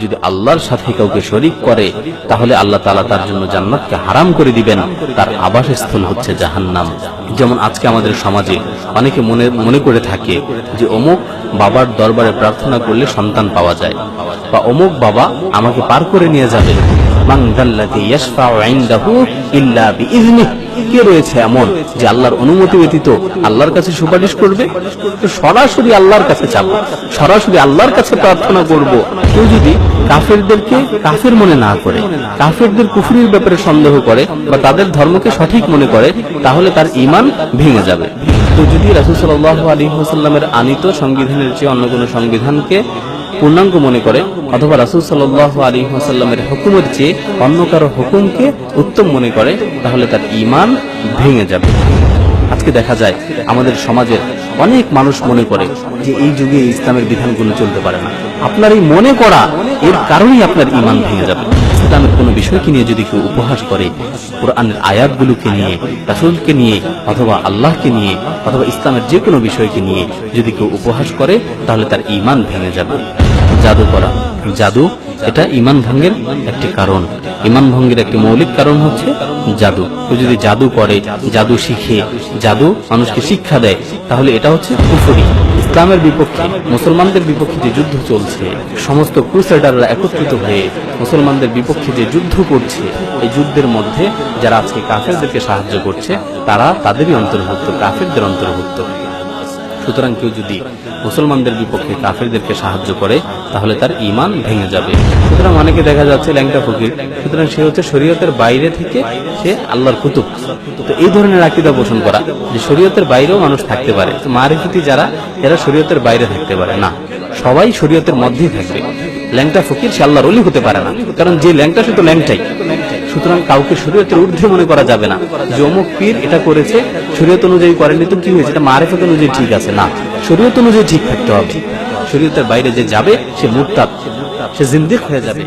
যদি আল্লাহর সাথে কাউকে শরিক করে, তাহলে আল্লাহ তালা তার জন্য জান্নাতকে হারাম করে দিবেন। তার আবাসস্থল হচ্ছে জাহান্নাম। যেমন আজকে আমাদের সমাজে অনেকে মনে মনে করে থাকে যে অমুক বাবার দরবারে প্রার্থনা করলে সন্তান পাওয়া যায়, বা অমুক বাবা আমাকে পার করে নিয়ে যাবে। ইল্লা বিইذনিহি কে রয়েছে এমন যে আল্লাহর অনুমতি ব্যতীত আল্লাহর কাছে সুপারিশ করবে? তো সরাসরি আল্লাহর কাছে যাব। সরাসরি আল্লাহর কাছে প্রার্থনা করব। কেউ যদি কাফেরদেরকে কাফের মনে না করে, কাফেরদের কুফরির ব্যাপারে সন্দেহ করে বা তাদের ধর্মকে সঠিক মনে করে, তাহলে তার ইমান ভেঙে যাবে। তো যদি রাসূল সাল্লাল্লাহু আলাইহি ওয়াসাল্লামের আনিত সংবিধানের চেয়ে অন্য কোনো সংবিধানকে পূর্ণাঙ্গ মনে করে, অথবা রাসুল সাল্লাহ আলী হাসাল্লামের হুকুমের চেয়ে অন্য কারও হুকুমকে উত্তম মনে করে, তাহলে তার ইমান ভেঙে যাবে। আজকে দেখা যায়, আমাদের সমাজের অনেক মানুষ মনে করে যে এই যুগে ইসলামের বিধানগুলো চলতে পারে না। আপনার এই মনে করা, এর কারণেই আপনার ইমান ভেঙে যাবে। ইসলামের কোনো বিষয়কে নিয়ে যদি কেউ উপহাস করে, কোরআনের আয়াতগুলোকে নিয়ে, রাসুলকে নিয়ে, অথবা আল্লাহকে নিয়ে, অথবা ইসলামের যে কোনো বিষয়কে নিয়ে যদি কেউ উপহাস করে, তাহলে তার ইমান ভেঙে যাবে। জাদু করা। জাদু, এটা ইমান ভঙ্গের একটি কারণ। ইমান ভঙ্গের একটি মৌলিক কারণ হচ্ছে জাদু। কেউ যদি জাদু করে, জাদু শিখে, জাদু মানুষকে শিক্ষা দেয়, তাহলে এটা হচ্ছে কুফরি। ইসলামের বিপক্ষে, মুসলমানদের বিপক্ষে যে যুদ্ধ চলছে, সমস্ত ক্রুসেডাররা একত্রিত হয়ে মুসলমানদের বিপক্ষে যে যুদ্ধ করছে, এই যুদ্ধের মধ্যে যারা আজকে কাফেরদেরকে সাহায্য করছে, তারা তাদেরই অন্তর্ভুক্ত, কাফেরদের অন্তর্ভুক্ত। সুতরাং কেউ যদি মুসলমানদের বিপক্ষে কাফেরদেরকে সাহায্য করে, তাহলে তার ইমান ভেঙে যাবে। সুতরাং অনেকে দেখা যাচ্ছে, ল্যাংটা ফকির, সুতরাং সে হচ্ছে শরীয়তের বাইরে থেকে সে আল্লাহর কুতুব। তো এই ধরনের আকিদা পোষণ করা, যে শরীয়তের বাইরেও মানুষ থাকতে পারে। মারিফিতি যারা, এরা শরীয়তের বাইরে থাকতে পারে না। সবাই শরীয়তের মধ্যেই থাকবে। ল্যাংটা ফকির, সে আল্লাহর অলি হতে পারে না। কারণ যে ল্যাংটা, সে তো ল্যাংটাই। সুতরাং কাউকে শরীয়তের ঊর্ধ্বে মনে করা যাবে না। যে অমুক পীর এটা করেছে, শরীয়ত অনুযায়ী করেনি তো কি হয়েছে? এটা মারেফত অনুযায়ী ঠিক আছে, না। শরীয়ত অনুযায়ী ঠিক থাকতে হবে। শরীয়তের বাইরে যে যাবে, সে মুক্তাত সে জিন্দিক হয়ে যাবে।